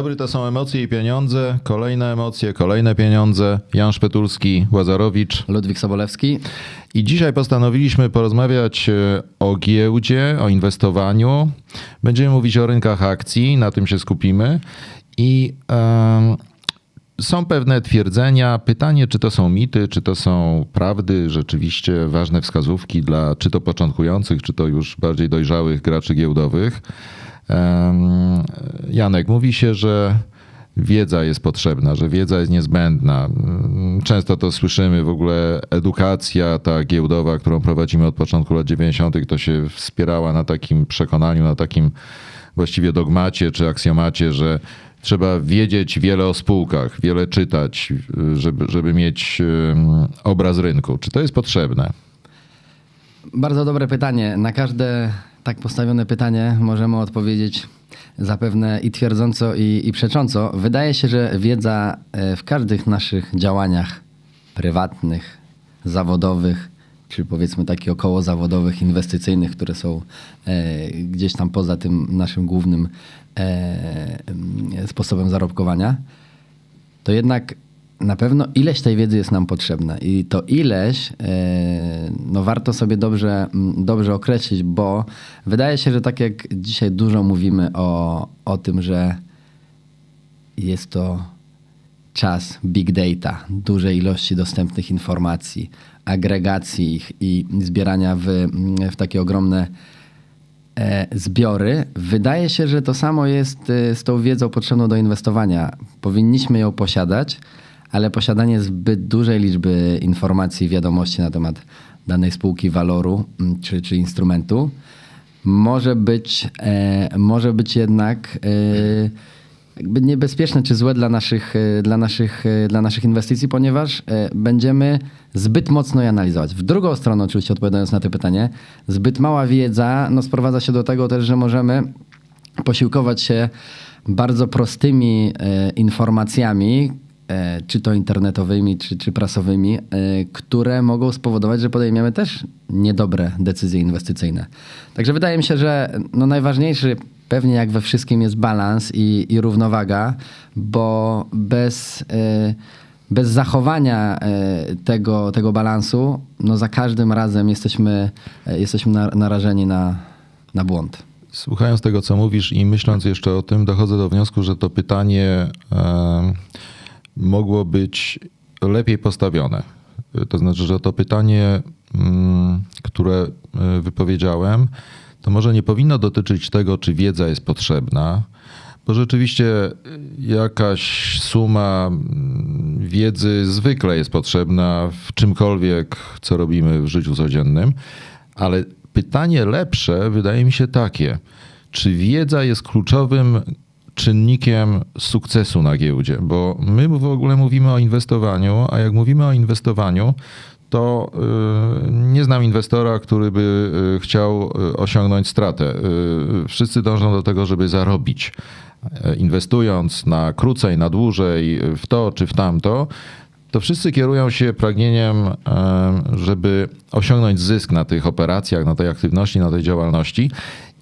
dobry, to są emocje i pieniądze. Kolejne emocje, kolejne pieniądze. Jan Szpetulski, Łazarowicz. Ludwik Sobolewski. I dzisiaj postanowiliśmy porozmawiać e, o giełdzie, o inwestowaniu. Będziemy mówić o rynkach akcji, na tym się skupimy. I em, są pewne twierdzenia. Pytanie, czy to są mity, czy to są prawdy, rzeczywiście ważne wskazówki dla czy to początkujących, czy to już bardziej dojrzałych graczy giełdowych. Janek, mówi się, że wiedza jest potrzebna, że wiedza jest niezbędna. Często to słyszymy, w ogóle edukacja ta giełdowa, którą prowadzimy od początku lat 90., to się wspierała na takim przekonaniu, na takim właściwie dogmacie czy aksjomacie, że trzeba wiedzieć wiele o spółkach, wiele czytać, żeby, żeby mieć obraz rynku. Czy to jest potrzebne? Bardzo dobre pytanie. Na każde tak postawione pytanie możemy odpowiedzieć zapewne i twierdząco, i, i przecząco. Wydaje się, że wiedza e, w każdych naszych działaniach prywatnych, zawodowych, czy powiedzmy takich około zawodowych, inwestycyjnych, które są e, gdzieś tam poza tym naszym głównym e, em, sposobem zarobkowania, to jednak na pewno ileś tej wiedzy jest nam potrzebna i to ileś e, no warto sobie dobrze, dobrze określić, bo wydaje się, że tak jak dzisiaj dużo mówimy o, o tym, że jest to czas big data, dużej ilości dostępnych informacji, agregacji ich i zbierania w, w takie ogromne e, zbiory. Wydaje się, że to samo jest e, z tą wiedzą potrzebną do inwestowania. Powinniśmy ją posiadać, ale posiadanie zbyt dużej liczby informacji, wiadomości na temat danej spółki, waloru mm, czy, czy instrumentu może być, e, może być jednak e, jakby niebezpieczne czy złe dla naszych, e, dla naszych, e, dla naszych inwestycji, ponieważ e, będziemy zbyt mocno je analizować. W drugą stronę, oczywiście odpowiadając na to pytanie, zbyt mała wiedza no, sprowadza się do tego też, że możemy posiłkować się bardzo prostymi informacjami, czy to internetowymi, czy, czy prasowymi, e, które mogą spowodować, że podejmiemy też niedobre decyzje inwestycyjne. Także wydaje mi się, że no najważniejszy pewnie jak we wszystkim jest balans i, i równowaga, bo bez, e, bez zachowania e, tego, tego balansu, no za każdym razem jesteśmy, e, jesteśmy na- narażeni na, na błąd. Słuchając tego, co mówisz i myśląc jeszcze o tym, dochodzę do wniosku, że to pytanie e, mogło być lepiej postawione. To znaczy, że to pytanie, mm, które e, wypowiedziałem, to może nie powinno dotyczyć tego, czy wiedza jest potrzebna, bo rzeczywiście jakaś suma mm, wiedzy zwykle jest potrzebna w czymkolwiek, co robimy w życiu codziennym, ale pytanie lepsze wydaje mi się takie: czy wiedza jest kluczowym czynnikiem sukcesu na giełdzie? Bo my w ogóle mówimy o inwestowaniu, a jak mówimy o inwestowaniu, to y, nie znam inwestora, który by y, chciał y, osiągnąć stratę. Wszyscy dążą do tego, żeby zarobić. Inwestując na krócej, na dłużej, w to czy w tamto, to wszyscy kierują się pragnieniem, żeby osiągnąć zysk na tych operacjach, na tej aktywności, na tej działalności.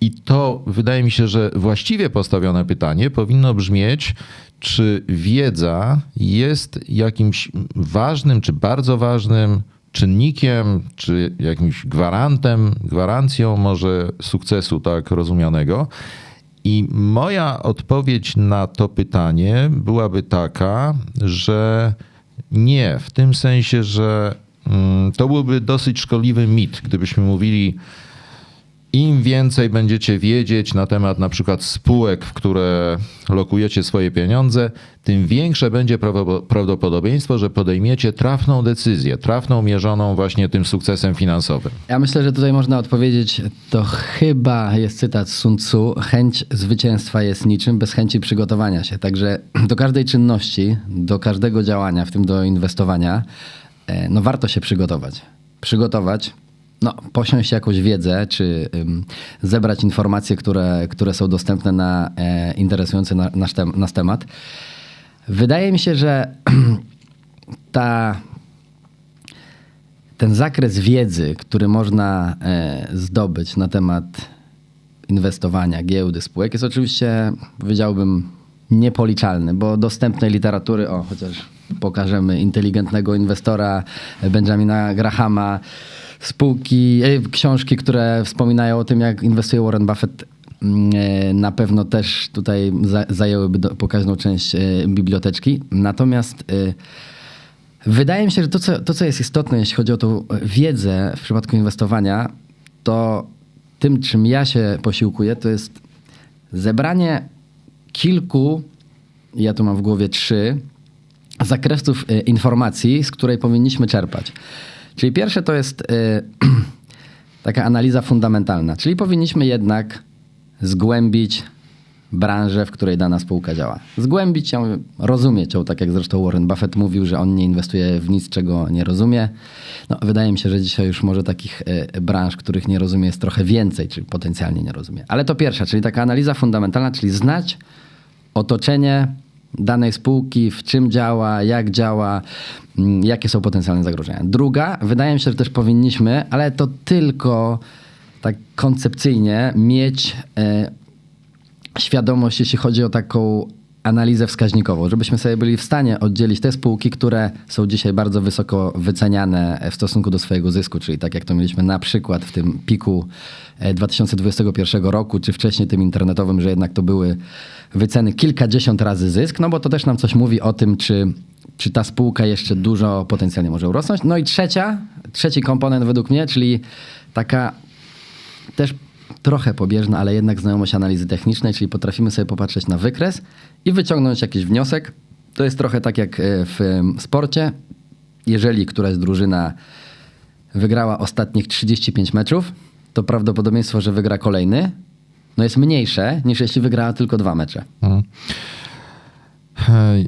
I to wydaje mi się, że właściwie postawione pytanie powinno brzmieć, czy wiedza jest jakimś ważnym, czy bardzo ważnym czynnikiem, czy jakimś gwarantem, gwarancją może sukcesu tak rozumianego. I moja odpowiedź na to pytanie byłaby taka, że nie, w tym sensie, że mm, to byłby dosyć szkodliwy mit, gdybyśmy mówili, im więcej będziecie wiedzieć na temat na przykład spółek, w które lokujecie swoje pieniądze, tym większe będzie prawdopodobieństwo, że podejmiecie trafną decyzję, trafną mierzoną właśnie tym sukcesem finansowym. Ja myślę, że tutaj można odpowiedzieć, to chyba jest cytat Sun Tzu, chęć zwycięstwa jest niczym bez chęci przygotowania się. Także do każdej czynności, do każdego działania, w tym do inwestowania, e, no warto się przygotować. Przygotować, no, posiąść jakąś wiedzę, czy ym, zebrać informacje, które, które są dostępne na e, interesujący na, nasz, tem, nas temat. Wydaje mi się, że ta ten zakres wiedzy, który można e, zdobyć na temat inwestowania, giełdy, spółek, jest oczywiście, powiedziałbym, niepoliczalny, bo dostępnej literatury, o chociaż pokażemy inteligentnego inwestora Benjamina Grahama, spółki, e, książki, które wspominają o tym, jak inwestuje Warren Buffett, mm, e, na pewno też tutaj za, zajęłyby do, pokaźną część e, biblioteczki. Natomiast wydaje mi się, że to co, to, co jest istotne, jeśli chodzi o tą wiedzę w przypadku inwestowania, to tym, czym ja się posiłkuję, to jest zebranie kilku, ja tu mam w głowie trzy, zakresów informacji, z której powinniśmy czerpać. Czyli pierwsze to jest e, taka analiza fundamentalna, czyli powinniśmy jednak zgłębić branżę, w której dana spółka działa. Zgłębić ją, rozumieć ją, tak jak zresztą Warren Buffett mówił, że on nie inwestuje w nic, czego nie rozumie. No, wydaje mi się, że dzisiaj już może takich e, branż, których nie rozumie jest trochę więcej, czyli potencjalnie nie rozumie. Ale to pierwsza, czyli taka analiza fundamentalna, czyli znać otoczenie danej spółki, w czym działa, jak działa, mm, jakie są potencjalne zagrożenia. Druga, wydaje mi się, że też powinniśmy, ale to tylko tak koncepcyjnie mieć e, świadomość, jeśli chodzi o taką analizę wskaźnikową, żebyśmy sobie byli w stanie oddzielić te spółki, które są dzisiaj bardzo wysoko wyceniane w stosunku do swojego zysku, czyli tak jak to mieliśmy na przykład w tym piku e, 2021 roku, czy wcześniej tym internetowym, że jednak to były wyceny kilkadziesiąt razy zysk, no bo to też nam coś mówi o tym, czy, czy ta spółka jeszcze dużo potencjalnie może urosnąć. No i trzecia, trzeci komponent według mnie, czyli taka też trochę pobieżna, ale jednak znajomość analizy technicznej, czyli potrafimy sobie popatrzeć na wykres i wyciągnąć jakiś wniosek. To jest trochę tak jak e, w sporcie. Jeżeli któraś drużyna wygrała ostatnich 35 meczów, to prawdopodobieństwo, że wygra kolejny, no jest mniejsze niż jeśli wygrała tylko dwa mecze.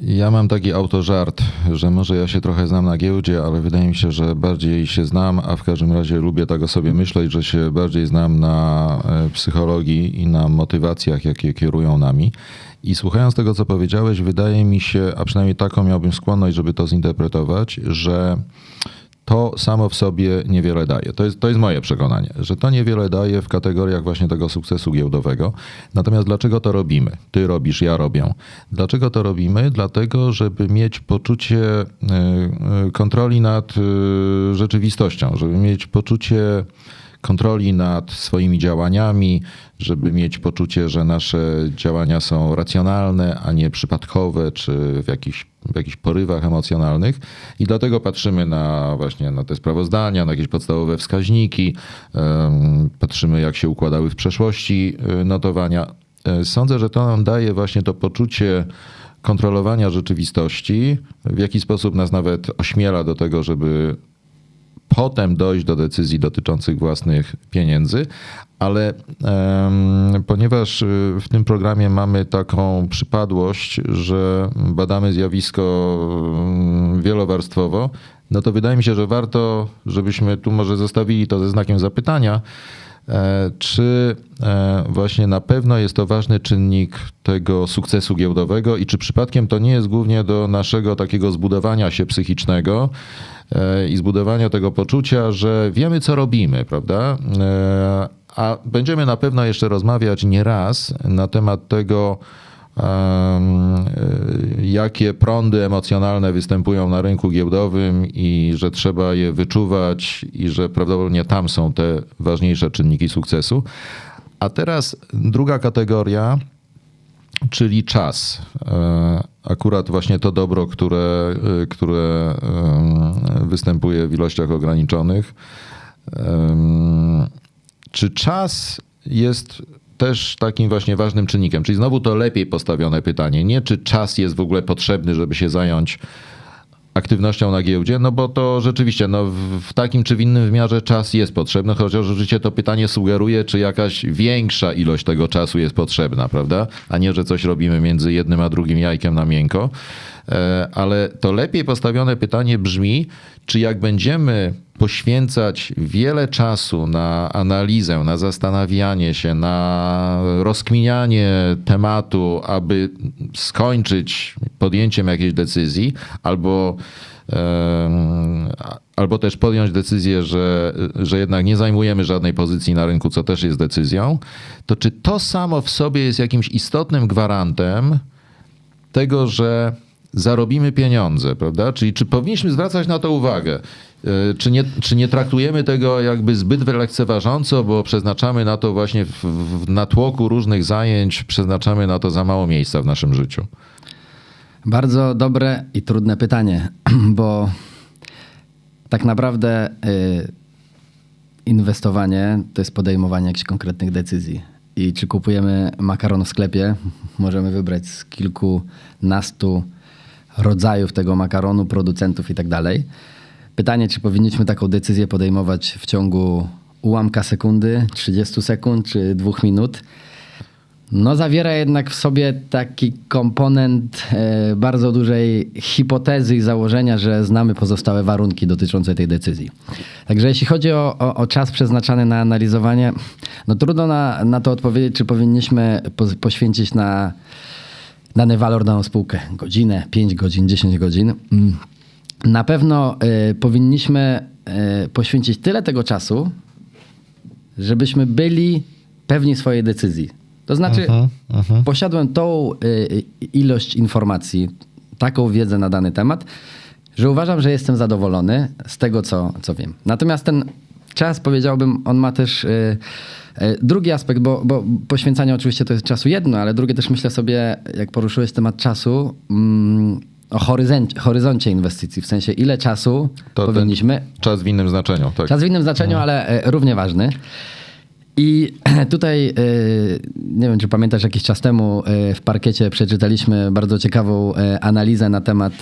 Ja mam taki autożart, że może ja się trochę znam na giełdzie, ale wydaje mi się, że bardziej się znam, a w każdym razie lubię tak o sobie myśleć, że się bardziej znam na e, psychologii i na motywacjach, jakie kierują nami. I słuchając tego, co powiedziałeś, wydaje mi się, a przynajmniej taką miałbym skłonność, żeby to zinterpretować, że to samo w sobie niewiele daje. To jest, to jest moje przekonanie, że to niewiele daje w kategoriach właśnie tego sukcesu giełdowego. Natomiast dlaczego to robimy? Ty robisz, ja robię. Dlaczego to robimy? Dlatego, żeby mieć poczucie y, y, kontroli nad y, rzeczywistością, żeby mieć poczucie kontroli nad swoimi działaniami, żeby mieć poczucie, że nasze działania są racjonalne, a nie przypadkowe, czy w jakichś, w jakichś porywach emocjonalnych. I dlatego patrzymy na właśnie na te sprawozdania, na jakieś podstawowe wskaźniki, patrzymy jak się układały w przeszłości y, notowania. E, Sądzę, że to nam daje właśnie to poczucie kontrolowania rzeczywistości, w jaki sposób nas nawet ośmiela do tego, żeby potem dojść do decyzji dotyczących własnych pieniędzy, ale em, ponieważ y, w tym programie mamy taką przypadłość, że badamy zjawisko mm, wielowarstwowo, no to wydaje mi się, że warto, żebyśmy tu może zostawili to ze znakiem zapytania, e, czy e, właśnie na pewno jest to ważny czynnik tego sukcesu giełdowego i czy przypadkiem to nie jest głównie do naszego takiego zbudowania się psychicznego i zbudowania tego poczucia, że wiemy co robimy, prawda? E, A będziemy na pewno jeszcze rozmawiać nie raz na temat tego, e, jakie prądy emocjonalne występują na rynku giełdowym i że trzeba je wyczuwać i że prawdopodobnie tam są te ważniejsze czynniki sukcesu. A teraz druga kategoria, czyli czas. E, Akurat właśnie to dobro, które, e, które em, występuje w ilościach ograniczonych. Czy czas jest też takim właśnie ważnym czynnikiem? Czyli znowu to lepiej postawione pytanie. Nie czy czas jest w ogóle potrzebny, żeby się zająć aktywnością na giełdzie, no bo to rzeczywiście no, w- takim czy w innym wymiarze czas jest potrzebny, chociaż rzeczywiście to pytanie sugeruje, czy jakaś większa ilość tego czasu jest potrzebna, prawda? A nie, że coś robimy między jednym a drugim jajkiem na miękko. E, Ale to lepiej postawione pytanie brzmi, czy jak będziemy poświęcać wiele czasu na analizę, na zastanawianie się, na rozkminianie tematu, aby skończyć podjęciem jakiejś decyzji, albo, albo też podjąć decyzję, że, że jednak nie zajmujemy żadnej pozycji na rynku, co też jest decyzją, to czy to samo w sobie jest jakimś istotnym gwarantem, tego, że zarobimy pieniądze, prawda? Czyli czy powinniśmy zwracać na to uwagę? E, Czy nie, czy nie traktujemy tego jakby zbyt lekceważąco, bo przeznaczamy na to właśnie w, w natłoku różnych zajęć, przeznaczamy na to za mało miejsca w naszym życiu? Bardzo dobre i trudne pytanie, bo tak naprawdę y, inwestowanie to jest podejmowanie jakichś konkretnych decyzji. I czy kupujemy makaron w sklepie, możemy wybrać z kilkunastu rodzajów tego makaronu, producentów i tak dalej. Pytanie, czy powinniśmy taką decyzję podejmować w ciągu ułamka sekundy, 30 sekund czy dwóch minut. No, zawiera jednak w sobie taki komponent e, bardzo dużej hipotezy i założenia, że znamy pozostałe warunki dotyczące tej decyzji. Także jeśli chodzi o, o, o czas przeznaczany na analizowanie, no trudno na, na to odpowiedzieć, czy powinniśmy po, poświęcić na dany walor daną spółkę godzinę, 5 godzin, 10 godzin. Mm. Na pewno e, powinniśmy e, poświęcić tyle tego czasu, żebyśmy byli pewni swojej decyzji. To znaczy, posiadłem tą y, ilość informacji, taką wiedzę na dany temat, że uważam, że jestem zadowolony z tego, co, co wiem. Natomiast ten czas, powiedziałbym, on ma też y, y, drugi aspekt, bo, bo poświęcanie oczywiście to jest czasu jedno, ale drugie też myślę sobie, jak poruszyłeś temat czasu, mm, o horyzoncie, horyzoncie inwestycji, w sensie ile czasu To powinniśmy Czas w innym znaczeniu, tak. Czas w innym znaczeniu, ale e, równie ważny. I tutaj, e, nie wiem, czy pamiętasz, jakiś czas temu e, w parkiecie przeczytaliśmy bardzo ciekawą analizę na temat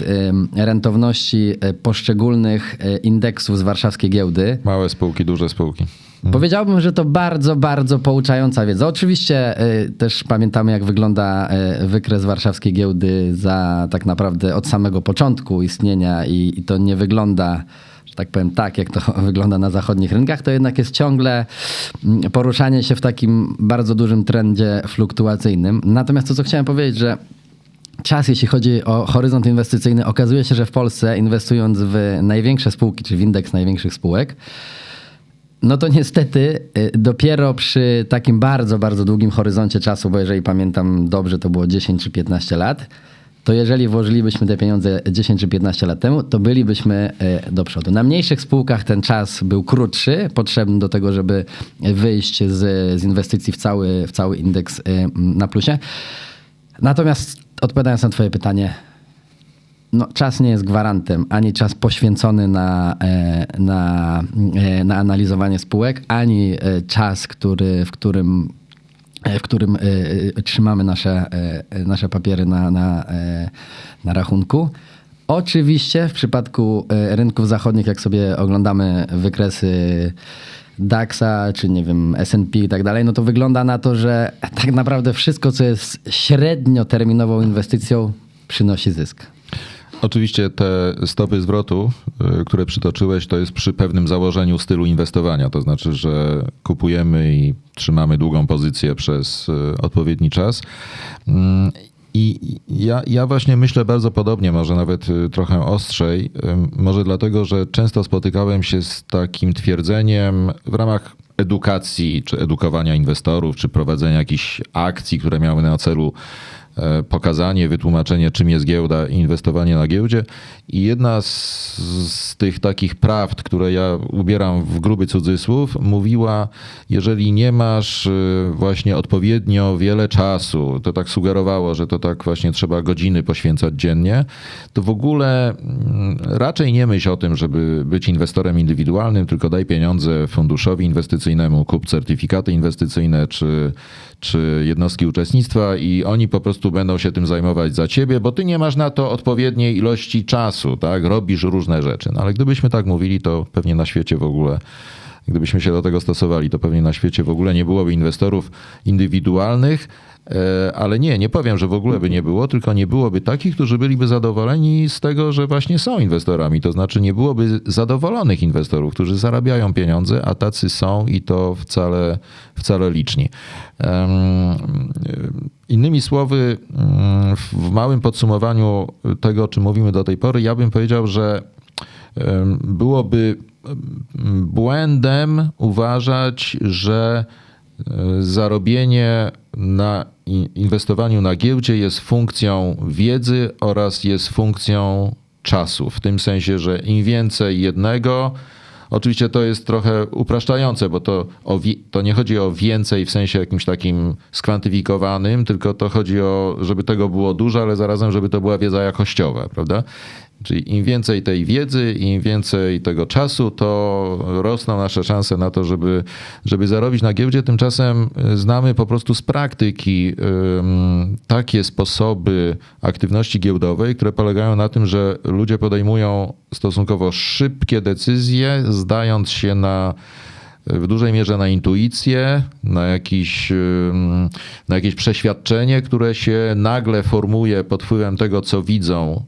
rentowności poszczególnych indeksów z warszawskiej giełdy. Małe spółki, duże spółki. Powiedziałbym, że to bardzo, bardzo pouczająca wiedza. Oczywiście y, też pamiętamy, jak wygląda y, wykres warszawskiej giełdy za tak naprawdę od samego początku istnienia i, i to nie wygląda, że tak powiem, tak, jak to wygląda na zachodnich rynkach. To jednak jest ciągle mm, poruszanie się w takim bardzo dużym trendzie fluktuacyjnym. Natomiast to, co chciałem powiedzieć, że czas, jeśli chodzi o horyzont inwestycyjny, okazuje się, że w Polsce inwestując w największe spółki, czy w indeks największych spółek, no to niestety y, dopiero przy takim bardzo, bardzo długim horyzoncie czasu, bo jeżeli pamiętam dobrze, to było 10 czy 15 lat, to jeżeli włożylibyśmy te pieniądze 10 czy 15 lat temu, to bylibyśmy y, do przodu. Na mniejszych spółkach ten czas był krótszy, potrzebny do tego, żeby wyjść z, z inwestycji w cały, w cały indeks y, na plusie. Natomiast odpowiadając na Twoje pytanie, no, czas nie jest gwarantem, ani czas poświęcony na, e, na, e, na analizowanie spółek, ani e, czas, który, w którym, w którym trzymamy nasze, nasze papiery na, na, na rachunku. Oczywiście w przypadku rynków zachodnich, jak sobie oglądamy wykresy DAX-a, czy nie wiem, S&P i tak dalej, no to wygląda na to, że tak naprawdę wszystko, co jest średnioterminową inwestycją, przynosi zysk. Oczywiście te stopy zwrotu, y, które przytoczyłeś, to jest przy pewnym założeniu stylu inwestowania. To znaczy, że kupujemy i trzymamy długą pozycję przez y, odpowiedni czas. Mm, I ja, ja właśnie myślę bardzo podobnie, może nawet y, trochę ostrzej. Może dlatego, że często spotykałem się z takim twierdzeniem w ramach edukacji, czy edukowania inwestorów, czy prowadzenia jakichś akcji, które miały na celu pokazanie, wytłumaczenie, czym jest giełda i inwestowanie na giełdzie. I jedna z, z, tych takich prawd, które ja ubieram w gruby cudzysłów, mówiła, jeżeli nie masz y, właśnie odpowiednio wiele czasu, to tak sugerowało, że to tak właśnie trzeba godziny poświęcać dziennie, to w ogóle mm, raczej nie myśl o tym, żeby być inwestorem indywidualnym, tylko daj pieniądze funduszowi inwestycyjnemu, kup certyfikaty inwestycyjne czy, czy jednostki uczestnictwa i oni po prostu będą się tym zajmować za ciebie, bo ty nie masz na to odpowiedniej ilości czasu, tak? Robisz różne rzeczy. No ale gdybyśmy tak mówili, to pewnie na świecie w ogóle gdybyśmy się do tego stosowali, to pewnie na świecie w ogóle nie byłoby inwestorów indywidualnych, e, ale nie, nie powiem, że w ogóle by nie było, tylko nie byłoby takich, którzy byliby zadowoleni z tego, że właśnie są inwestorami. To znaczy nie byłoby zadowolonych inwestorów, którzy zarabiają pieniądze, a tacy są i to wcale, wcale liczni. Innymi słowy, mm, w małym podsumowaniu tego, o czym mówimy do tej pory, ja bym powiedział, że byłoby błędem uważać, że e, zarobienie na inwestowaniu na giełdzie jest funkcją wiedzy oraz jest funkcją czasu. W tym sensie, że im więcej jednego, Oczywiście to jest trochę upraszczające, bo to, o, to nie chodzi o więcej w sensie jakimś takim skwantyfikowanym, tylko to chodzi o, żeby tego było dużo, ale zarazem, żeby to była wiedza jakościowa, prawda? Czyli im więcej tej wiedzy, im więcej tego czasu, to rosną nasze szanse na to, żeby, żeby zarobić na giełdzie. Tymczasem znamy po prostu z praktyki ym, takie sposoby aktywności giełdowej, które polegają na tym, że ludzie podejmują stosunkowo szybkie decyzje, zdając się na w dużej mierze na intuicję, na, jakiś, na jakieś przeświadczenie, które się nagle formuje pod wpływem tego, co widzą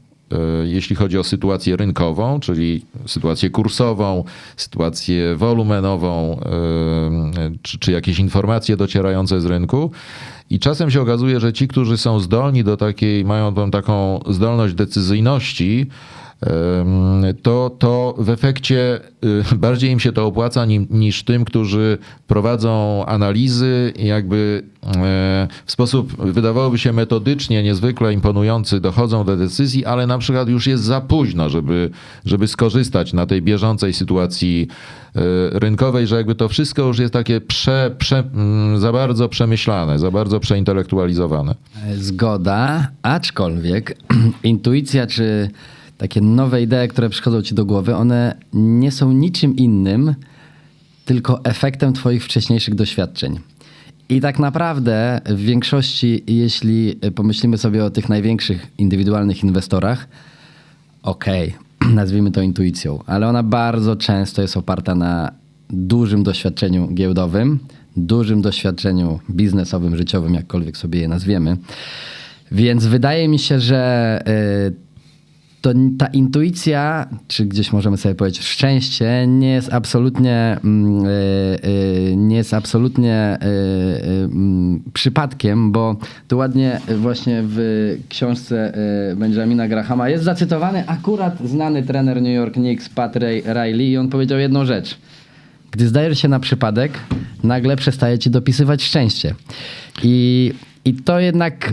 jeśli chodzi o sytuację rynkową, czyli sytuację kursową, sytuację wolumenową, e, czy, czy jakieś informacje docierające z rynku. I czasem się okazuje, że ci, którzy są zdolni do takiej, mają tą taką zdolność decyzyjności, to, to w efekcie y, bardziej im się to opłaca niż tym, którzy prowadzą analizy jakby e, w sposób wydawałoby się metodycznie niezwykle imponujący dochodzą do decyzji, ale na przykład już jest za późno, żeby, żeby skorzystać na tej bieżącej sytuacji e, rynkowej, że jakby to wszystko już jest takie prze, prze, mm, za bardzo przemyślane, za bardzo przeintelektualizowane. Zgoda, aczkolwiek intuicja czy takie nowe idee, które przychodzą ci do głowy, one nie są niczym innym, tylko efektem twoich wcześniejszych doświadczeń. I tak naprawdę w większości, jeśli pomyślimy sobie o tych największych indywidualnych inwestorach, okej, nazwijmy to intuicją, ale ona bardzo często jest oparta na dużym doświadczeniu giełdowym, dużym doświadczeniu biznesowym, życiowym, jakkolwiek sobie je nazwiemy. Więc wydaje mi się, że y, to ta intuicja, czy gdzieś możemy sobie powiedzieć szczęście, nie jest absolutnie, mm, y, y, nie jest absolutnie y, mm, przypadkiem, bo tu ładnie właśnie w książce Benjamina Grahama jest zacytowany akurat znany trener New York Knicks Pat Ray- Riley i on powiedział jedną rzecz. Gdy zdajesz się na przypadek, nagle przestaje ci dopisywać szczęście. I, i to jednak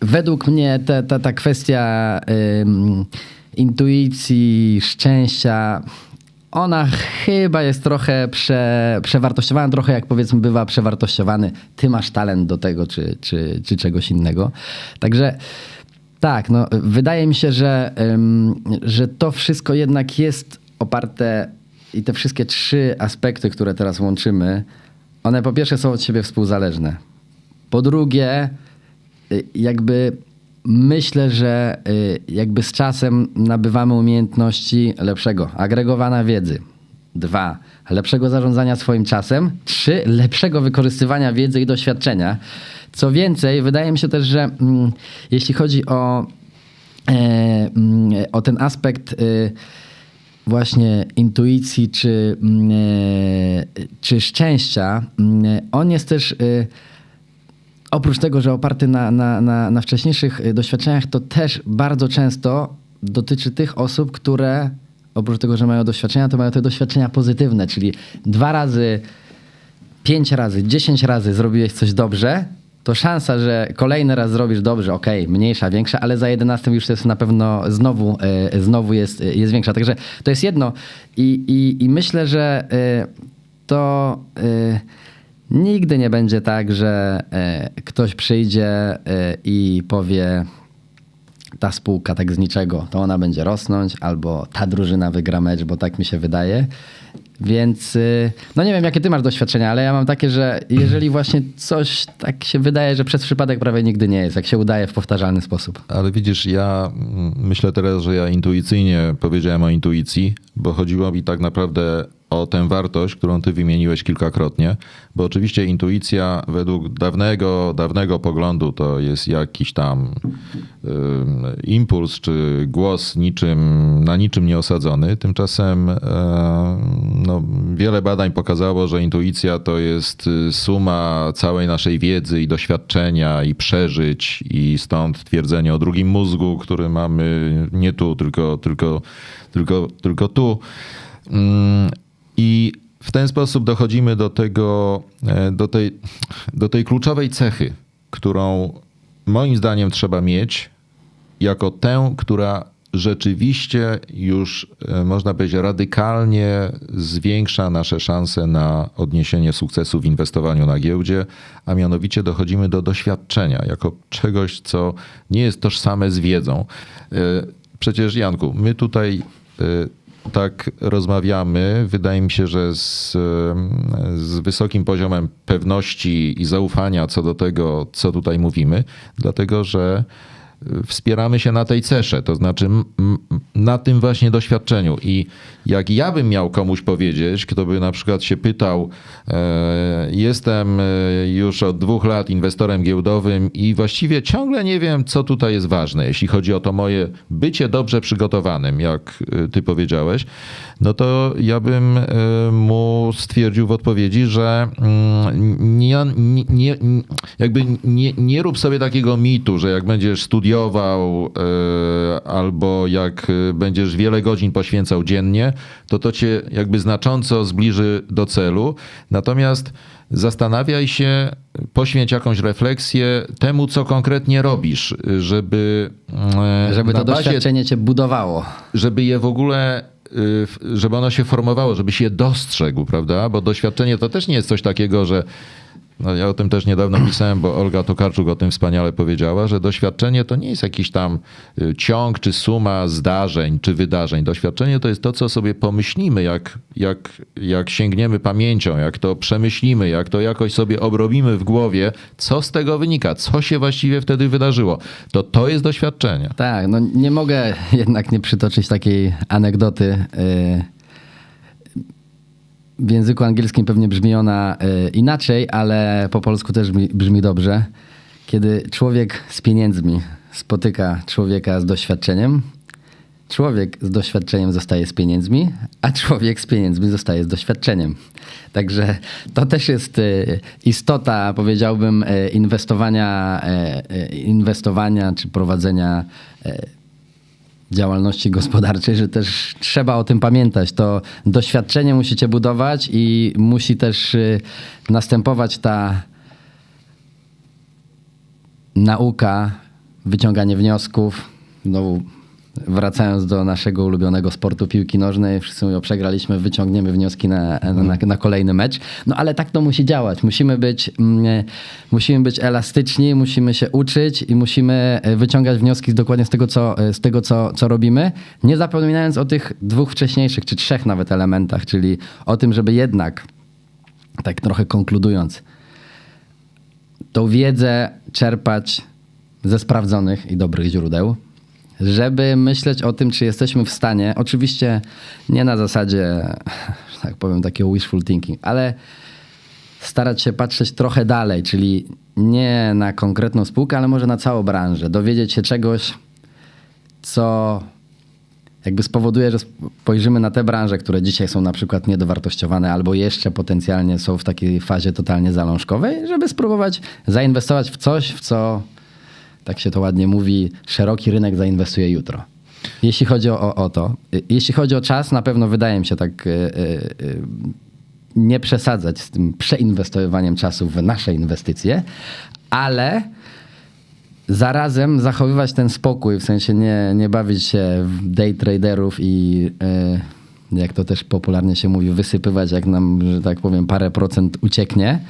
według mnie ta, ta, ta kwestia ym, intuicji, szczęścia, ona chyba jest trochę prze, przewartościowana, trochę jak powiedzmy bywa przewartościowany. Ty masz talent do tego, czy, czy, czy czegoś innego. Także tak, no, wydaje mi się, że, ym, że to wszystko jednak jest oparte i te wszystkie trzy aspekty, które teraz łączymy, one po pierwsze są od siebie współzależne. Po drugie, jakby myślę, że y, jakby z czasem nabywamy umiejętności lepszego, agregowania wiedzy. Dwa, lepszego zarządzania swoim czasem. Trzy, lepszego wykorzystywania wiedzy i doświadczenia. Co więcej, wydaje mi się też, że mm, jeśli chodzi o, e, mm, o ten aspekt y, właśnie intuicji czy, mm, e, czy szczęścia, mm, on jest też y, oprócz tego, że oparty na, na, na, na wcześniejszych y, doświadczeniach, to też bardzo często dotyczy tych osób, które oprócz tego, że mają doświadczenia, to mają te doświadczenia pozytywne, czyli dwa razy, pięć razy, dziesięć razy zrobiłeś coś dobrze, to szansa, że kolejny raz zrobisz dobrze, okej, mniejsza, większa, ale za jedenastym już jest na pewno znowu, e, znowu jest, jest większa. Także to jest jedno. I, i, i myślę, że to nigdy nie będzie tak, że e, ktoś przyjdzie e, i powie ta spółka tak z niczego, to ona będzie rosnąć, albo ta drużyna wygra mecz, bo tak mi się wydaje. Więc y, no nie wiem, jakie ty masz doświadczenia, ale ja mam takie, że jeżeli właśnie coś tak się wydaje, że przez przypadek prawie nigdy nie jest, jak się udaje w powtarzalny sposób. Ale widzisz, ja mm, myślę teraz, że ja intuicyjnie powiedziałem o intuicji, bo chodziło mi tak naprawdę o tę wartość, którą ty wymieniłeś kilkakrotnie, bo oczywiście intuicja według dawnego, dawnego poglądu to jest jakiś tam ym, impuls czy głos niczym, na niczym nie osadzony. Tymczasem e, no, wiele badań pokazało, że intuicja to jest y, suma całej naszej wiedzy i doświadczenia i przeżyć i stąd twierdzenie o drugim mózgu, który mamy nie tu, tylko, tylko, tylko, tylko tu. Mm, I w ten sposób dochodzimy do tego, e, do tej, do tej kluczowej cechy, którą moim zdaniem trzeba mieć jako tę, która rzeczywiście już, e, można powiedzieć, radykalnie zwiększa nasze szanse na odniesienie sukcesu w inwestowaniu na giełdzie, a mianowicie dochodzimy do doświadczenia jako czegoś, co nie jest tożsame z wiedzą. E, Przecież, Janku, my tutaj tak rozmawiamy, wydaje mi się, że z, z wysokim poziomem pewności i zaufania co do tego, co tutaj mówimy, dlatego że wspieramy się na tej cesze, to znaczy na tym właśnie doświadczeniu. I jak ja bym miał komuś powiedzieć, kto by na przykład się pytał, e, jestem e, już od dwóch lat inwestorem giełdowym i właściwie ciągle nie wiem, co tutaj jest ważne, jeśli chodzi o to moje bycie dobrze przygotowanym, jak e, ty powiedziałeś, no to ja bym mu stwierdził w odpowiedzi, że mm, nie, nie, jakby nie, nie rób sobie takiego mitu, że jak będziesz studiował albo jak będziesz wiele godzin poświęcał dziennie, to to cię jakby znacząco zbliży do celu. Natomiast zastanawiaj się, poświęć jakąś refleksję temu, co konkretnie robisz, żeby, e, Żeby to bazie doświadczenie cię budowało. żeby je w ogóle, y, żeby ono się formowało, żebyś je dostrzegł, prawda? Bo doświadczenie to też nie jest coś takiego, że no ja o tym też niedawno pisałem, bo Olga Tokarczuk o tym wspaniale powiedziała, że doświadczenie to nie jest jakiś tam y, ciąg czy suma zdarzeń czy wydarzeń. Doświadczenie to jest to, co sobie pomyślimy, jak, jak, jak sięgniemy pamięcią, jak to przemyślimy, jak to jakoś sobie obrobimy w głowie, co z tego wynika, co się właściwie wtedy wydarzyło. To to jest doświadczenie. Tak, no nie mogę jednak nie przytoczyć takiej anegdoty. y, W języku angielskim pewnie brzmi ona y, inaczej, ale po polsku też brzmi, dobrze. Kiedy człowiek z pieniędzmi spotyka człowieka z doświadczeniem, człowiek z doświadczeniem zostaje z pieniędzmi, a człowiek z pieniędzmi zostaje z doświadczeniem. Także to też jest y, istota, powiedziałbym, y, inwestowania, inwestowania czy prowadzenia działalności gospodarczej, że też trzeba o tym pamiętać. To doświadczenie musicie budować i musi też y, następować ta nauka, wyciąganie wniosków. Znowu wracając do naszego ulubionego sportu piłki nożnej, wszyscy mówią, przegraliśmy, wyciągniemy wnioski na, na, na kolejny mecz. No ale tak to musi działać. Musimy być, mm, musimy być elastyczni, musimy się uczyć i musimy e, wyciągać wnioski dokładnie z tego, co, e, z tego co, co robimy, nie zapominając o tych dwóch wcześniejszych, czy trzech nawet elementach, czyli o tym, żeby jednak, tak trochę konkludując, tą wiedzę czerpać ze sprawdzonych i dobrych źródeł, żeby myśleć o tym, czy jesteśmy w stanie, oczywiście nie na zasadzie, tak powiem, takiego wishful thinking, ale starać się patrzeć trochę dalej, czyli nie na konkretną spółkę, ale może na całą branżę, dowiedzieć się czegoś, co jakby spowoduje, że spojrzymy na te branże, które dzisiaj są na przykład niedowartościowane albo jeszcze potencjalnie są w takiej fazie totalnie zalążkowej, żeby spróbować zainwestować w coś, w co, tak się to ładnie mówi, szeroki rynek zainwestuje jutro. Jeśli chodzi o, o to, y, jeśli chodzi o czas, na pewno wydaje mi się tak y, y, nie przesadzać z tym przeinwestowywaniem czasu w nasze inwestycje, ale zarazem zachowywać ten spokój, w sensie nie, nie bawić się w day traderów i jak to też popularnie się mówi, wysypywać, jak nam, że tak powiem, parę procent ucieknie.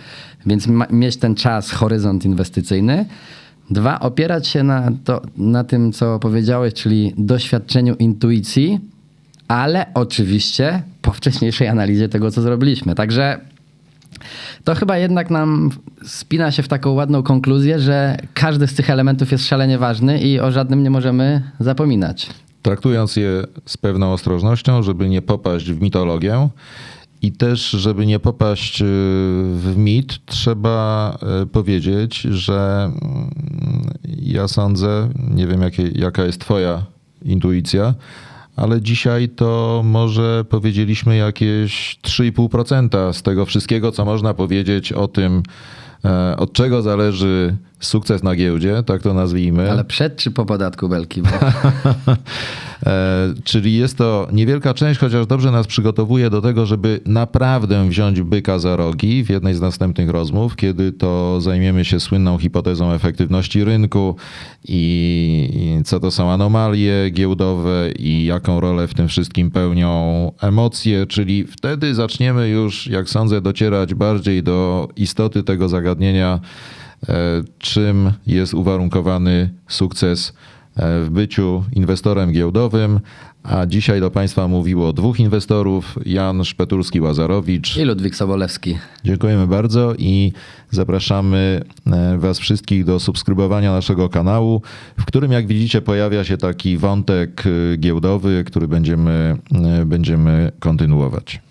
Więc ma, mieć ten czas, horyzont inwestycyjny. Dwa, opierać się na, to, na tym, co powiedziałeś, czyli doświadczeniu intuicji, ale oczywiście po wcześniejszej analizie tego, co zrobiliśmy. Także to chyba jednak nam spina się w taką ładną konkluzję, że każdy z tych elementów jest szalenie ważny i o żadnym nie możemy zapominać. traktując je z pewną ostrożnością, żeby nie popaść w mitologię. I też, żeby nie popaść y, w mit, trzeba y, powiedzieć, że mm, ja sądzę, nie wiem jakie, jaka jest Twoja intuicja, ale dzisiaj to może powiedzieliśmy jakieś 3,5% z tego wszystkiego, co można powiedzieć o tym, e, od czego zależy sukces na giełdzie, tak to nazwijmy. Ale przed czy po podatku belki? Bo... E, czyli jest to niewielka część, chociaż dobrze nas przygotowuje do tego, żeby naprawdę wziąć byka za rogi w jednej z następnych rozmów, kiedy to zajmiemy się słynną hipotezą efektywności rynku i, i co to są anomalie giełdowe i jaką rolę w tym wszystkim pełnią emocje, czyli wtedy zaczniemy już, jak sądzę, docierać bardziej do istoty tego zagadnienia, czym jest uwarunkowany sukces e, w byciu inwestorem giełdowym. A dzisiaj do Państwa mówiło dwóch inwestorów, Jan Szpeturski-Łazarowicz. I Ludwik Sobolewski. Dziękujemy bardzo i zapraszamy e, Was wszystkich do subskrybowania naszego kanału, w którym jak widzicie pojawia się taki wątek e, giełdowy, który będziemy, e, będziemy kontynuować.